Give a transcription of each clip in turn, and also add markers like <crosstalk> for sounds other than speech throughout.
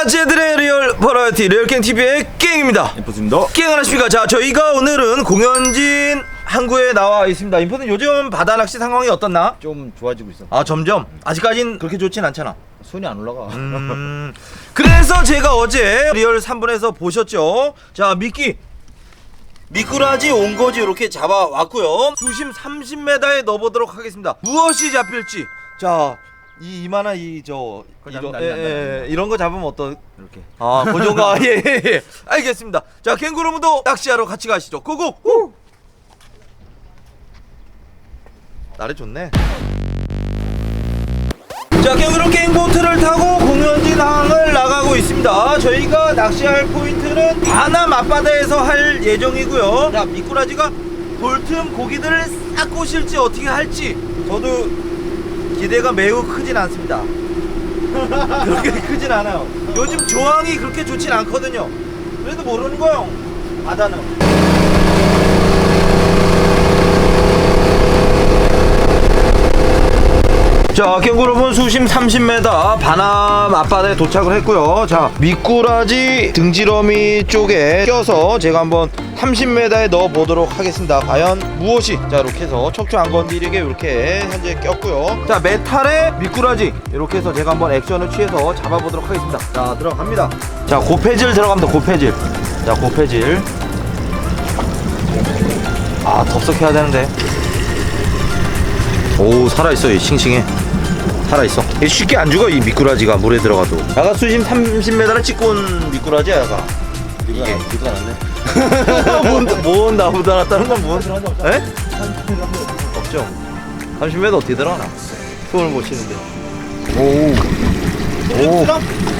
자, 쟤들의 리얼 버라이티 리얼갱 TV의 깽입니다. 임포스입니다. 깽 하나십니까? 자, 저희가 오늘은 공연진 항구에 나와 있습니다. 인포는 요즘 바다 낚시 상황이 어떻나? 좀 좋아지고 있어. 아, 점점. 아직까진 그렇게 좋진 않잖아. 손이 안 올라가. 음, 그래서 제가 어제 리얼 3분에서 보셨죠? 자, 미끼. 미꾸라지 온거지 이렇게 잡아왔고요. 수심 30m에 넣어보도록 하겠습니다. 무엇이 잡힐지. 자, 이 이만한 이저 그거 이런 잡으면 안 예, 돼, 안 돼, 안 예, 돼. 이런 거 잡으면 어떠? 이렇게. 아, 그 정도. <laughs> 예, 예, 예. 알겠습니다. 자, 캥거루분도 낚시하러 같이 가시죠. 고고. 후. 날이 좋네. 자, 캥거루 깽보트를 타고 공연진 항을 나가고 있습니다. 저희가 낚시할 포인트는 바남 앞바다에서 할 예정이고요. 자, 미꾸라지가 돌틈 고기들을 싹 꼬실지 어떻게 할지 저도 기대가 매우 크진 않습니다. <laughs> 그렇게 크진 않아요. 요즘 조항이 그렇게 좋진 않거든요. 그래도 모르는 거요. 바다는. 자, 캥거루분 수심 30m 바남 앞바다에 도착을 했고요. 자, 미꾸라지 등지러미 쪽에 껴서 제가 한번 30m에 넣어 보도록 하겠습니다. 과연 무엇이? 자, 이렇게 해서 척추 안 건드리게 이렇게 현재 꼈고요. 자, 메탈에 미꾸라지 이렇게 해서 제가 한번 액션을 취해서 잡아 보도록 하겠습니다. 자, 들어갑니다. 자, 고패질 들어갑니다. 고패질. 자, 고패질. 아, 덥석해야 되는데. 오 살아있어 이 싱싱해 살아있어 쉽게 안 죽어 이 미꾸라지가 물에 들어가도 야가 수심 30m를 찍고 온 미꾸라지야 야가 이게 비가 났네. <laughs> 뭔, 뭔 나보다 낫다는 건 뭔? 에? 없죠 30m 어떻게 들어가나 손을 못 치는데 오. 오.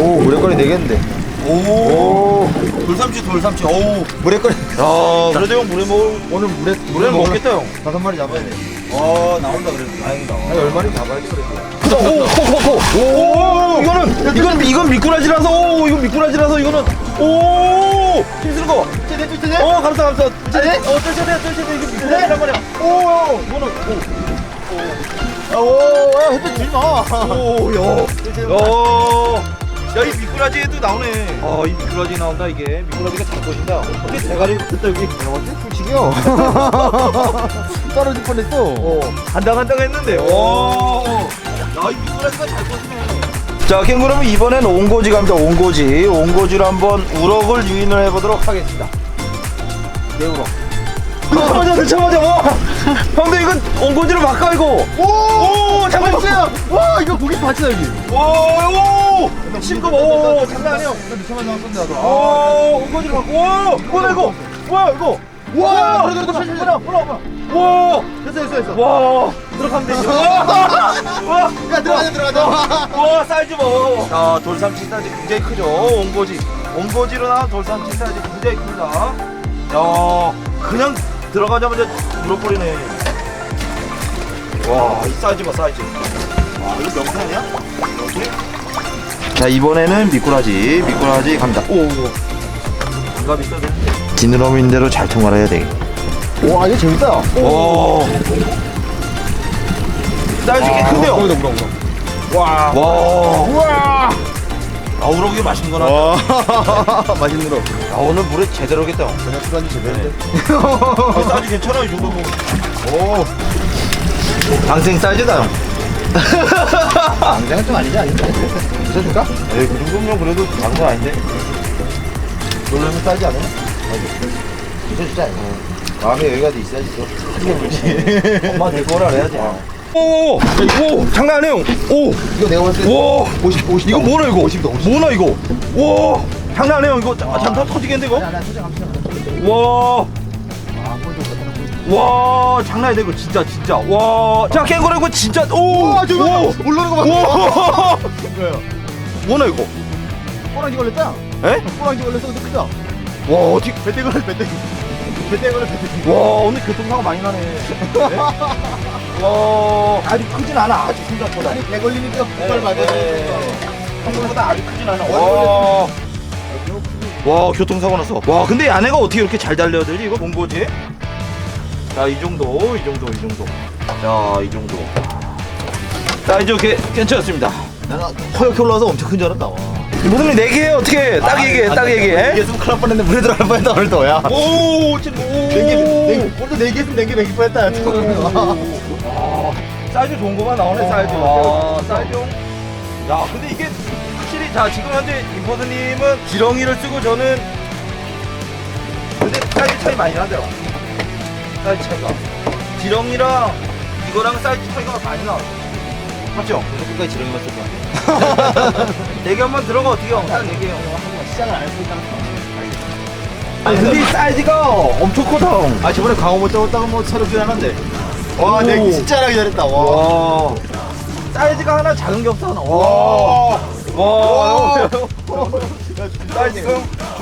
오, 물에거리 되겠는데. 오 돌삼치 돌삼치 오 물에거리. 야 그래도 형 물에 먹을 오늘 물에 물에 먹겠다 형 다섯 마리 잡아야 돼. 아 나온다 그래도 다행이다 아니, 마리 잡아야지 그래도. 오오오오 이거는 이건 이건 미꾸라지라서 오 이건 미꾸라지라서 이거는 오 힘쓰는 거. 쟤네 쟤네. 어 감사 감사. 쟤네? 어 뜰채대 뜰채대 이게 미꾸라지란 말이야. 오. 이거는 오. 오. 야, 햇빛 주지 마. 오 야. 야. 야이 미꾸라지에도 나오네. 아이 미꾸라지 나온다 이게 미꾸라지가 잘 꺼진다. 이게 대가리 됐다 여기. 훌치기요. <laughs> 떨어질 뻔했어. 어 간당간당 했는데. 오. 야이 미꾸라지가 잘 꺼지네. 자, 캥거루는 이번엔 온고지 갑니다. 온고지. 온고지로 한번 우럭을 유인을 해보도록 하겠습니다. 개우럭. 늦자마자 늦자마자 와 형들 이건 온고지로 바꿔 이거 오. 오 잠깐만 와, 이거 고기 받치다 여기. 오오 싱겁 오 장난 아니야 미쳐만 나왔던데 나도. 오 온고지로 바꿔 오 뭐야 이거 뭐야 이거 와! 들어 들어 들어 들어 들어 와! 됐어 됐어 됐어. 와! 들어가면 되지. 와! 야 들어가자 들어가자. 와 사이즈 봐. 자 돌삼치 사이즈 굉장히 크죠. 온거지 온거지로 나온 돌삼치 사이즈 굉장히 큽니다. 야 그냥 들어가자마자 물어버리네. 와이 사이즈 봐 사이즈. 와 이거 명산이야? 자 이번에는 미꾸라지 미꾸라지 갑니다. 오. 감각 있어야 지느러미인 대로 잘 통과를 해야 돼. 와, 이거 재밌다. 오. 사이즈 꽤 큰데요. 우럭, 우럭, 우럭. 와. 와. 우와. 아 우럭이 맛있는 거나. 와. <laughs> 맛있는 우럭. 야 오늘 물에 제대로 겠다 그냥 술안주 제대로인데. 아, 사이즈 괜찮아 이 정도면 오. 방생 사이즈다 형 당장은 좀 아니지 아닌가? 괜찮을까? 에이 그 정도면 그래도 방송 아닌데 놀라면 싸지 않아? 괜 찮지 않아? 마음에 여기가 돼 있어야지 또. 크게 보지. 엄마 될 거라 해야지 오, 오 장난 아니에요 오, 이거 내가 봤을 때와 50, 50. 이거 뭐나 이거 50도, 50. 뭐나 이거 와 장난 아니에요 이거 자- 잠깐 터지겠는데 이거 나 소장 합시다. 와, 아. 와 장난 이거 진짜 진짜 와자 캥거루 이거 진짜 오, 와, 저거 오, 올라오는 거 봐. 와, 뭐야? 뭐나 이거 꼬랑지 걸렸다. 에? 꼬랑지 걸렸어. 근데 크다. 와 어떻게 배때 걸렸 배때. 배때 걸렸 배때. 와 오늘 교통사고 많이 나네 네? 와 아주 크진 않아 아주 생각보다 아니 배 걸리니까 국발 네, 맞아야 네. 돼. 생각보다 아주 크진 않아 와. 와, 와 교통사고 났어 와 근데 야네가 어떻게 이렇게 잘 달려들지 이거 본 거지? 자 이 정도 이 정도 이 정도 자 이 정도 자 이제 괜찮습니다 내가 허옇게 올라와서 엄청 큰 줄 알았다. 와. 무슨 네개 어떻게 딱 얘기해 딱 얘기해. 이게 숨 큰일 날 뻔했는데 물에 들어갈 뻔했다 오늘도 야. 오 지금 냉개 냉 오늘도 네개 했으면 냉개 냉개 뻔했다. 사이즈 좋은 거만 나오네 사이즈. 와 사이즈. 야 근데 이게 확실히 자 지금 현재 임포드님은 지렁이를 쓰고 저는 근데 사이즈 차이 많이 나더라 사이즈 차이가. 지렁이랑 이거랑 사이즈 차이가 많이 나 맞죠? 끝까지 지렁이만 쓸 거야 네개 한번 들어가 어떻게 형? 딱 네개 형. 시작을 안 했으니까 아니 근데 이 사이즈가 엄청 커다 형. 아 저번에 광어 못 잡았다가 뭐 새롭긴 하는데 와 오. 냉기 진짜 하기 잘했다 와 와 사이즈가 하나 작은 게 없어 하나. 와. 와. 와. 야, 사이즈가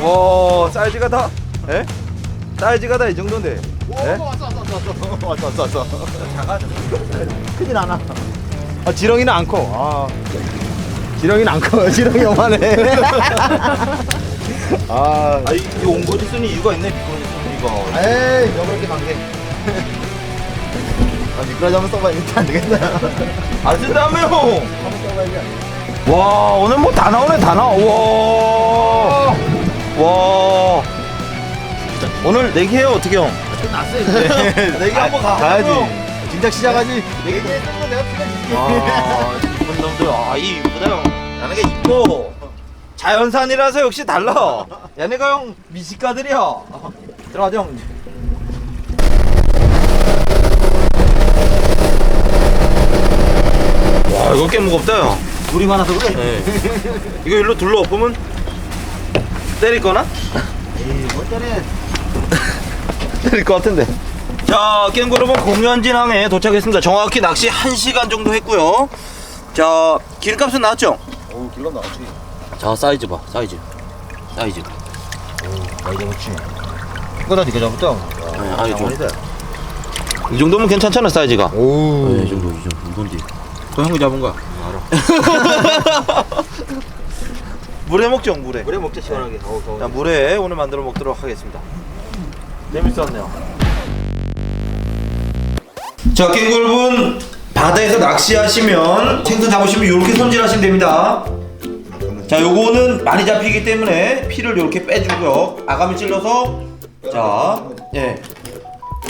와 사이즈가 다 에? 사이즈가 다 이 정도인데 예? 왔어 왔어 왔어 왔어 <laughs> 왔어 왔어 작아 크진 않아 아 지렁이는 안 커. 아 지렁이는 안 커. <laughs> 지렁이 요만해. <laughs> 아 아 이 이 온거지 쓰는 이유가 있네 비꼬지 쓰는 이유가 에이 여그렇게 관계. <laughs> 아 미끄러지 한번 써봐 이렇게 안 되겠다. 안 쓴다며 한번 써봐야지. 와 오늘 뭐 다 나오네 다 나와 와. 와 오늘 내기해요 어떻게 형? 났어 이제. 내기 한번 가 가야지. 진작 시작하지. 내게 정도 내가 틀어 줄게. 아 이쁜 놈들 아 이 이쁘다 형 야네가 이뻐 자연산이라서 역시 달라 야네가 형 미식가들이야 들어가자 형 와 이거 꽤 무겁다 형 물이 많아서 그래. 네. 이거 일로 둘러 엎으면 때릴 거나? 에이 뭐 때려. <laughs> 때릴 것 같은데 자 게임 여러분 공연 진항에 도착했습니다 정확히 낚시 1시간 정도 했고요 자 기름값은 나왔죠? 오 길감 나왔지. 자 사이즈 봐 사이즈 사이즈 많이 잡았지. 이거다 니가 잡았다. 네, 아니, 좀. 이 정도면 괜찮잖아 사이즈가 오. 네, 이 정도 이 정도 이건지 그 형이 잡은 거야 알아 <laughs> 물에 먹죠 물에 물에 먹자 시원하게. 어우 더워. 자 물에 오늘 만들어 먹도록 하겠습니다 재밌었네요 자 깽골분 바다에서 낚시하시면 생선 잡으시면 이렇게 손질하시면 됩니다 자 요거는 많이 잡히기 때문에 피를 이렇게 빼주고요 아가미 찔러서 자 예.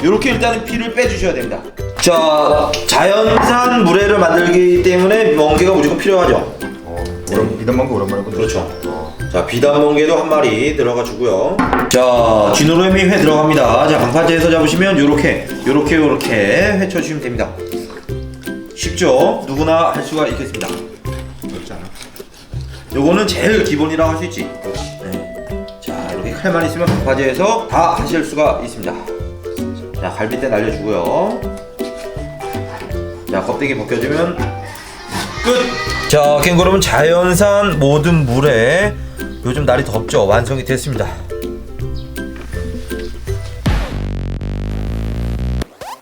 요렇게 일단은 피를 빼주셔야 됩니다 자 자연산 물회를 만들기 때문에 멍게가 무조건 필요하죠 어, 오랜 비단만 거 오랜만에. 그렇죠. 어. 자 비단멍게도 한 마리 들어가 주고요 자 쥐노래미 회 들어갑니다 자 방파제에서 잡으시면 요렇게 요렇게 요렇게 회 쳐 주시면 됩니다 쉽죠 누구나 할 수가 있겠습니다 어렵지 않아. 요거는 제일 기본이라고 할수 있지 네. 자 이렇게 칼만 있으면 방파제에서 다 하실 수가 있습니다 자 갈비대 날려주고요 자 껍데기 벗겨주면 끝! 자 캥거루는 자연산 모든 물에 요즘 날이 덥죠 완성이 됐습니다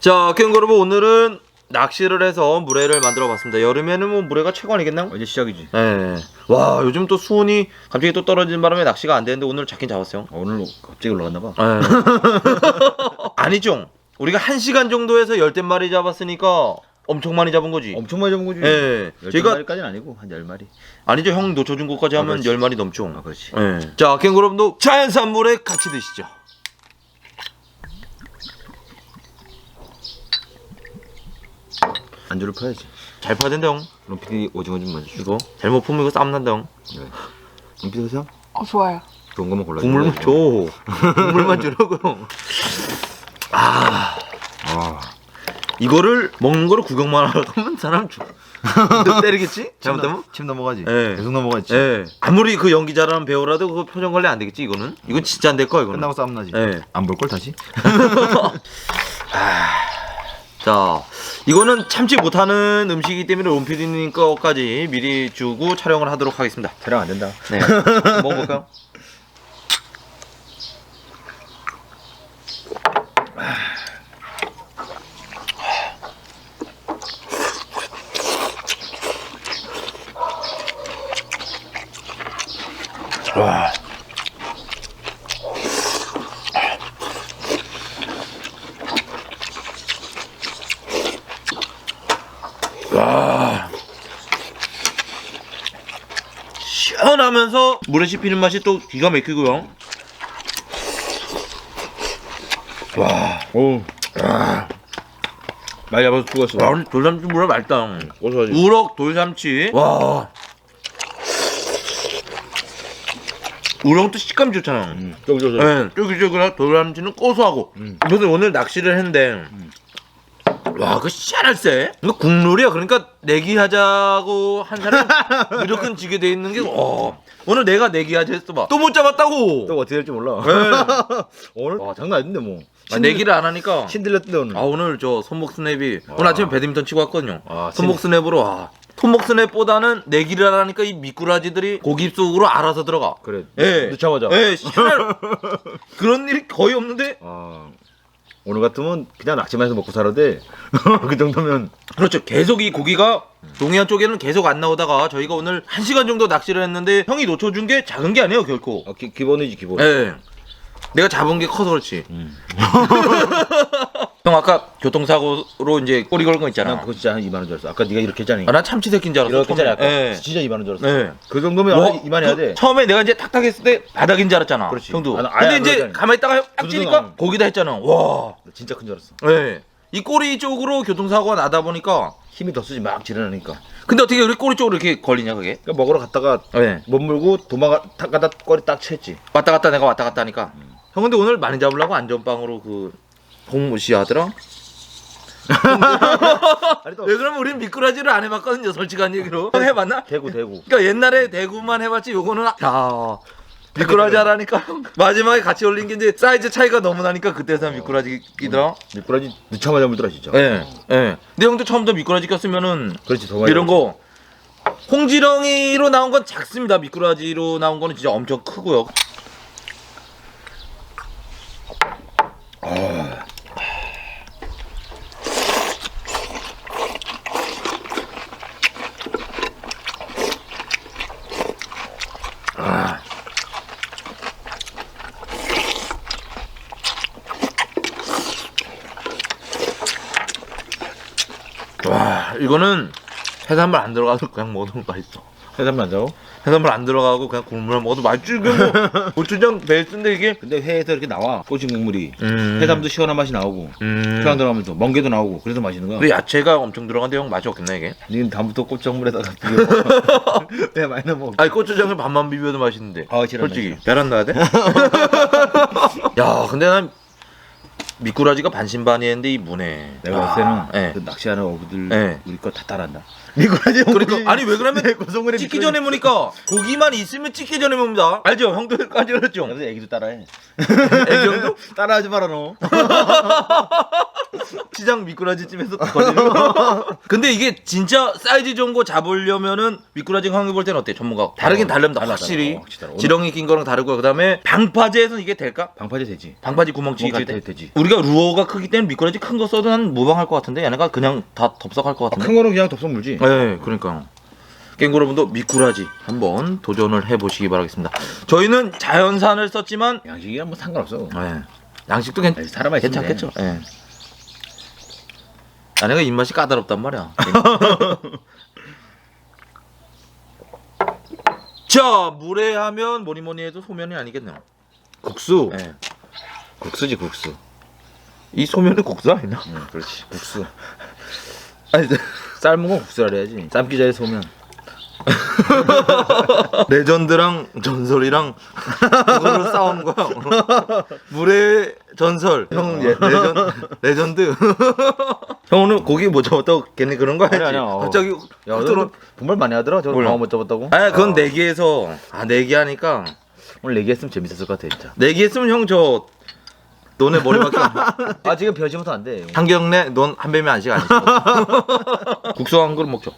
자 캥거루 오늘은 낚시를 해서 물회를 만들어 봤습니다 여름에는 뭐 물회가 최고 아니겠나? 이제 시작이지. 네. 와 요즘 또 수온이 갑자기 또 떨어지는 바람에 낚시가 안 되는데 오늘 잡긴 잡았어요. 오늘 갑자기 올라갔나 봐. 네. <laughs> 아니죠. 우리가 한 시간 정도에서 열댓 마리 잡았으니까 엄청 많이 잡은 거지. 엄청 많이 잡은 거지. 예. 열 저희가 마리까지는 아니고 한 열 마리. 아니죠 형 놓쳐준 것까지 아, 하면 그렇지. 열 마리 넘죠. 아 그렇지. 예. 자 캥거루도 자연산 물에 같이 드시죠. 안주를 퍼야지. 잘 파야 된다 형. 그럼 PD 오징어 좀 먼저 주고. 이거 잘못 품으면 이거 쌈 난다 형. 네. 럼 PD 드세요? 어 좋아요. 좋은 거만 골라. 국물만 줘. 국물만 주라고 형. <laughs> 아 아. 이거를 먹는 거를 구경만 하러 가면 사람 죽. 너 때리겠지? <laughs> 잘못하면? 침 넘어가지. 예. 계속 넘어가지. 예. 아무리 그 연기 잘하는 배우라도 그 표정 관리 안 되겠지 이거는? 이건 진짜 안 될 거야 이거는. 끝나고 싸움 나지. 예. 안 볼 걸 다시? <laughs> 자, 이거는 참지 못하는 음식이기 때문에 롬피디님 거까지 미리 주고 촬영을 하도록 하겠습니다. 촬영 안 된다. 네. <laughs> 먹어볼까요? 와. 와. 시원하면 짭짤하면서 물에 씹히는 맛이 또 기가 막히고요. 와, 오. 많이 잡아서 죽었어. 돌삼치 물어 맛있다. 고소하지. 우럭 돌삼치. 와. 우럭도 식감 좋잖아. 음, 쫄쫄쫄. 네, 쫄깃쫄깃한 돌삼치는 고소하고. 음. 그래서 오늘 낚시를 했는데, 와, 그 씨알세. 이거 국룰이야. 그러니까 내기하자고 한 사람 <laughs> 무조건 지게 돼 있는 게, 어. 오늘 내가 내기하자 했어 봐. 또 못 잡았다고. 또 어떻게 될지 몰라. 네. <laughs> 오늘 와 장난 아닌데 뭐. 아, 내기를 안 하니까. 신들렸던데 오늘. 아 오늘 저 손목 스냅이 와. 오늘 아침에 배드민턴 치고 왔거든요. 아, 손목 스냅으로 와. 손목 스냅보다는 내기를 하니까 이 미꾸라지들이 고기 속으로 알아서 들어가. 그래. 예. 늦자마자. 예, 씨발. <laughs> 그런 일이 거의 없는데. 아. 오늘 같으면 그냥 낚시만 해서 먹고 살아대. <laughs> 그 정도면 그렇죠. 계속 이 고기가 동해안 쪽에는 계속 안 나오다가 저희가 오늘 한 시간 정도 낚시를 했는데 형이 놓쳐준 게 작은 게 아니에요 결코. 어, 기, 기본이지 기본. 예. 내가 잡은 게 커서 그렇지. <laughs> 음. 형 아까 교통사고로 이제 꼬리 걸은 거 있잖아. 난 그거 진짜 한 2만 원줄 알았어. 아까 네가 이렇게 했잖아. 아, 난 참치 새끼인 줄 알았어. 이렇게 했잖아. 처음에. 아까. 예. 진짜 2만 원줄 알았어. 네. 그 정도면 와, 한 2만 해야 돼. 그 처음에 내가 이제 탁탁했을 때 바닥인 줄 알았잖아. 그렇지. 형도. 아, 나 아예 근데 안 이제 그러잖아. 가만히 있다가 딱 두두둥 찌니까. 거기다 했잖아. 와. 진짜 큰 줄 알았어. 예. 이 꼬리 쪽으로 교통사고가 나다 보니까 힘이 더 쓰지 막 지르니까. 근데 어떻게 우리 꼬리 쪽으로 이렇게 걸리냐 그게? 그러니까 먹으러 갔다가 예. 못 물고 도망가 탁 가다 꼬리 딱 챘지. 왔다 갔다 내가 왔다 갔다 하니까. 형 근데 오늘 많이 잡으려고 안전빵으로 그홍 무시 하더라? 아니 또 왜 그러면 우린 미꾸라지를 안 해봤거든요 솔직한 얘기로 형 해봤나? 대구 대구. 그러니까 옛날에 대구만 해봤지 요거는 야 미꾸라지 하라니까 마지막에 같이 올린 게 이제 사이즈 차이가 너무 나니까 그때서 미꾸라지 끼더라 미꾸라지 늦자마자 물더라 진짜. 예, 예. 근데 형도 처음부터 미꾸라지 꼈으면은 그렇지 더 많이. 이런 거 홍지렁이로 나온 건 작습니다. 미꾸라지로 나온 거는 진짜 엄청 크고요. 와, 이거는 해산물 안 들어가도 그냥 먹어도 맛있어. 해산물 안 자고. 해산물 안 들어가고 그냥 국물만 먹어도 맛있지. 이게 뭐 <laughs> 고추장 베이스인데 이게. 근데 회에서 이렇게 나와 꼬신 국물이. 음. 해삼도 시원한 맛이 나오고. 음. 초장 들어가면서 멍게도 나오고 그래서 맛있는 거야. 근데 야채가 엄청 들어간데 형 맛이 없겠나 이게? 니는 다음부터 고추장물에다가 비벼. 배 <laughs> <laughs> 많이 넣어 먹. 아니 고추장을 반만 비벼도 맛있는데. 아, 싫어, 솔직히 싫어. 계란 넣어야 돼? 야, 근데 난 미꾸라지가 반신반의했는데 이 문에. 내가 봤을 때는 예. 그 낚시하는 어부들 예. 우리 거 다 따라한다. 미꾸라지 그러니까 아니 왜 그러면 고성물에 찍기 전에 보니까 고기만 있으면 찍기 전에 봅니다. 알죠? 형들 까지 그랬죠? 여기서 애기도 따라해. 애기 형도 <laughs> 따라하지 마라 너. <laughs> 시장 미꾸라지집에서. <laughs> 근데 이게 진짜 사이즈 좋은 거 잡으려면은 미꾸라지 확률 볼 때는 어때? 전문가. 다르긴 어, 다릅니다. 달라, 확실히. 달라. 어, 확실히 달라. 지렁이 낀 거랑 다르고 그다음에 방파제에서는 이게 될까? 방파제 되지. 방파제 구멍치기 때. 되- 되지. 우리가 루어가 크기 때문에 미꾸라지 큰 거 써도 난 무방할 것 같은데 얘네가 그냥 다 덥석할 것 같은데. 큰 거는 그냥 덥석 물지. 네, 그러니까. 깽구러분도 미꾸라지 한번 도전을 해보시기 바라겠습니다. 저희는 자연산을 썼지만 양식이랑 뭐 상관없어. 네, 양식도 괜, 아니, 있으면 괜찮겠죠. 예. 아내가 입맛이 까다롭단 말이야. <laughs> 자, 물에 하면 뭐니 뭐니 해도 소면이 아니겠네요. 국수. 예. 국수지 국수. 이 소면은 국수 아니나? 응, 그렇지. 국수. 아니, <laughs> 삶은 건 국수라 해야지. 삶기자에 소면. <laughs> 레전드랑 전설이랑 그거로 싸우는 거야. <laughs> 물의 전설. 형 예, 레전 레전드. 형 오늘 고기 못 잡았다고 괜히 그런 거 아니지? 아니, 아니야. 어. 갑자기 야, 훅너 들어. 분말 많이 하더라. 저 몰라. 방어 못 잡았다고. 아, 그건 아, 내기해서 아 내기 하니까 오늘 내기했으면 재밌었을 것 같아 진짜. 내기했으면 형 저 너네 머리밖에 안아 지금 변심부터 안 돼. 한경래 넌 한 배면 안식 아니지? 국수 한 그릇 먹죠.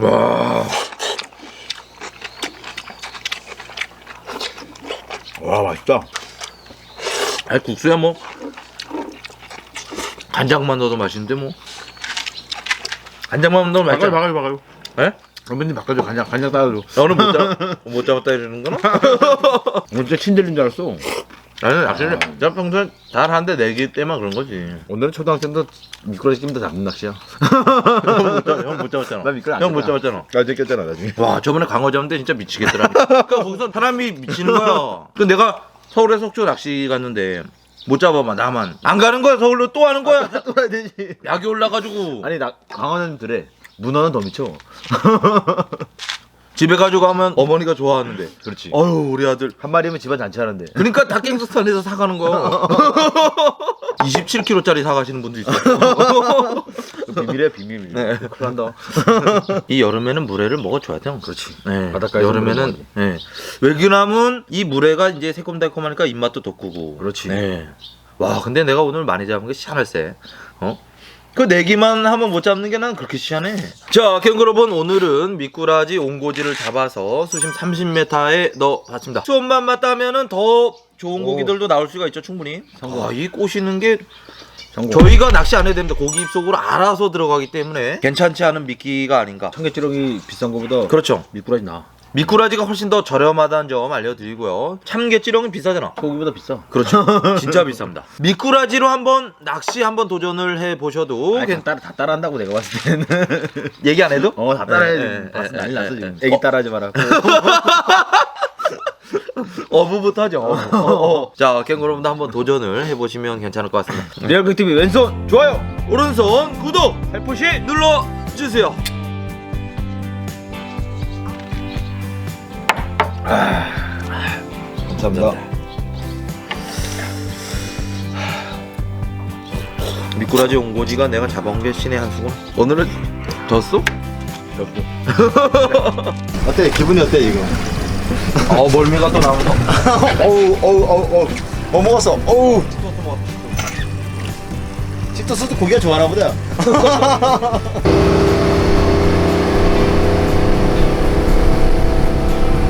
와. 와 맛있다. 아니 국수야 뭐 간장만 넣어도 맛있는데 뭐 간장만 넣으면 맛있잖아. 박아요 박아요. 예? 선배님 바꿔줘 간장 간장 따라줘. 너는 못, 잡, 못 잡았다 이러는구나? 오늘 진짜 친들린 줄 알았어. 나는 낚시를 저 평소에 잘 하는데 내기 때만 그런 거지 오늘은 초등학생도 미꾸라지 찜도 잡는 낚시야. <laughs> 형못 잡았잖아 나 미끄러 안형못 잡아. 잡았잖아 나 뺏겼잖아 나중에. 와 저번에 광어 잡는데 진짜 미치겠더라 <laughs> 그러니까 거기서 사람이 미치는 거야 <laughs> 그 내가 서울에 속초 낚시 갔는데 못 잡아봐 나만 안 가는 거야 서울로 또 하는 거야 또 해야 되지. 약이 올라가지고 아니 나 강원은 그래. 문어는 더 미쳐. <laughs> 집에 가져가면 어머니가 좋아하는데 그렇지. 어휴 우리 아들 한 마리면 집안 잔치하는데. 그러니까 닭갱스탄에서 사가는 거야 <laughs> 27kg짜리 사가시는 분도 있어요 그 <laughs> 비밀이야 비밀. 네. 큰일 난다. <laughs> 이 여름에는 물회를 먹어줘야 돼요 그렇지. 네. 바닷가에서 여름에는 네. 외교남은 이 물회가 이제 새콤달콤하니까 입맛도 돋구고 그렇지. 네. 와 근데 내가 오늘 많이 잡은 게 시원할세 어? 그 내기만 하면 못 잡는 게 난 그렇게 시원해 자 캥거루분 오늘은 미꾸라지 옹고지를 잡아서 수심 30m에 넣어봤습니다 수온만 맞다면은 더 좋은 오. 고기들도 나올 수가 있죠 충분히. 아, 이 꼬시는 게 성공. 저희가 낚시 안 해도 됩니다 고기 입속으로 알아서 들어가기 때문에 괜찮지 않은 미끼가 아닌가 청개찌렁이 비싼 거보다 그렇죠 미꾸라지 나. 미꾸라지가 훨씬 더 저렴하다는 점 알려드리고요. 참게찌렁이 비싸잖아. 소고기보다 비싸. 그렇죠. <laughs> 진짜 비쌉니다. 미꾸라지로 한번 낚시 한번 도전을 해 보셔도 아니, 다, 따라, 다 따라한다고 내가 봤을 때는. <laughs> 얘기 안 해도? 어, 다 따라해. 네, 네, 봤어, 네, 난리 네, 났어 네, 지금. 네. 애기 따라하지 마라. <laughs> 어부부터 하죠. 어, 어. 자, 캥거루분도 한번 도전을 해보시면 괜찮을 것 같습니다. 리얼극 TV 왼손 좋아요. 오른손 구독, 살포시 눌러주세요. 감사합니다. 미꾸라지 옹고지가 내가 잡아온 게 신의 한 수고. 오늘은 졌어? <laughs> 어때? 기분이 어때 지금? 어, 멀미가 또 나온다. <laughs> 어우 어우 어우 어우 뭐 먹었어? 어우 틱톡 소도 고기가 좋아하나 보다 <laughs>